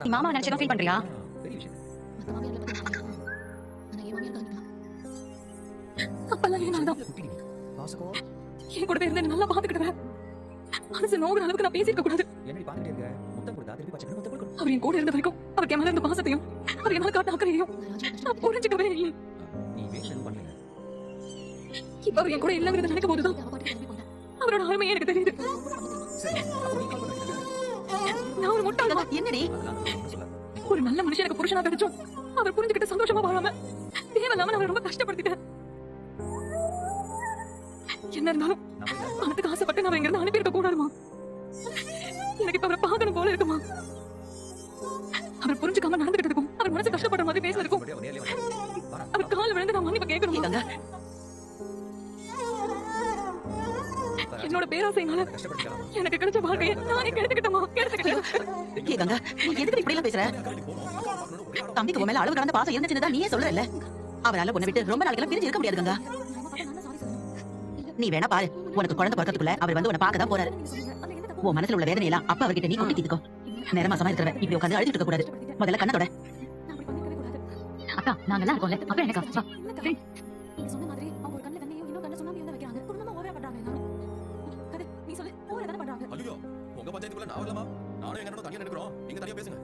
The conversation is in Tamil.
நீ மாமா நினைச்சதும் ஃபீல் பண்றியா? பெரிய விஷயம் அப்பெல்லாம் ஏன் நான் என் நல்லா பாத்துக்கிடுவேன் மனசு நோகிற அளவுக்கு நான் பேசியிருக்க கூடாது. இருக்க முத்தம் கொடுத்தா திருப்பி பச்சை முத்தம் கொடுக்கணும் அவர் என் கூட இருந்த வரைக்கும் அவருக்கு என் மேல இருந்த பாசத்தையும் அவர் என் மேல காட்ட அக்கறையையும் நான் புரிஞ்சுக்கவே இல்லை. நீ பண்ணல இப்ப அவர் என் கூட இல்லைங்கிறத நினைக்கும் போதுதான் அவரோட அருமை எனக்கு தெரியுது. முட்டாள். என்னடி? ஒரு நல்ல மனுஷன் எனக்கு புருஷனா கிடைச்சும் அவர் புரிஞ்சுக்கிட்டு சந்தோஷமா வாழாம தேவையில்லாம அவரை ரொம்ப கஷ்டப்படுத்திட்டேன். என்ன இருந்தாலும் பணத்துக்கு ஆசைப்பட்டு நான் இங்க இருந்து அனுப்பி இருக்க கூடாதுமா? எனக்கு இப்ப அவரை பார்க்கணும் போல இருக்குமா? அவர் புரிஞ்சுக்காம நடந்துகிட்டதுக்கும் அவர் மனசு கஷ்டப்படுற மாதிரி பேசுறதுக்கும். அவர் கால் விழுந்து நான் மன்னிப்பு கேட்கணுமா? என்னோட பேராசைனால. எனக்கு கிடைச்ச வாழ்க்கையை நானே கெடுத்துக்கிட்டமா கெடுத்துக்கிட்டேன். ஏ கங்கா நீ எதுக்கு இப்படி எல்லாம் பேசுற? தம்பிக்கு உன் மேல அளவு கடந்த பாசம் இருந்துச்சுன்னு நீயே சொல்றல அவரால உன்னை விட்டு ரொம்ப நாளைக்கெல்லாம் பிரிஞ்சு இருக்க முடியாது கங்கா. நீ வேணா பாரு உனக்கு குழந்தை பிறக்கறதுக்குள்ள அவர் வந்து உன்னை பார்க்க தான் போறாரு. உன் மனசுல உள்ள வேதனை எல்லாம் அப்ப அவர்கிட்ட நீ கொட்டி தீத்துக்கோ. நேர மாசமா இருக்கிறவ இப்படி உட்காந்து அழுதுட்டு இருக்க கூடாது. முதல்ல கண்ணத்தோட அக்கா நாங்கெல்லாம் இருக்கோம்ல அப்புறம் எனக்கா கதை பஞ்சாயத்துக்குள்ள நான் வரலாமா நானும் எங்க தனியா நினைக்கிறோம் நீங்க தனியா பேசுங்க.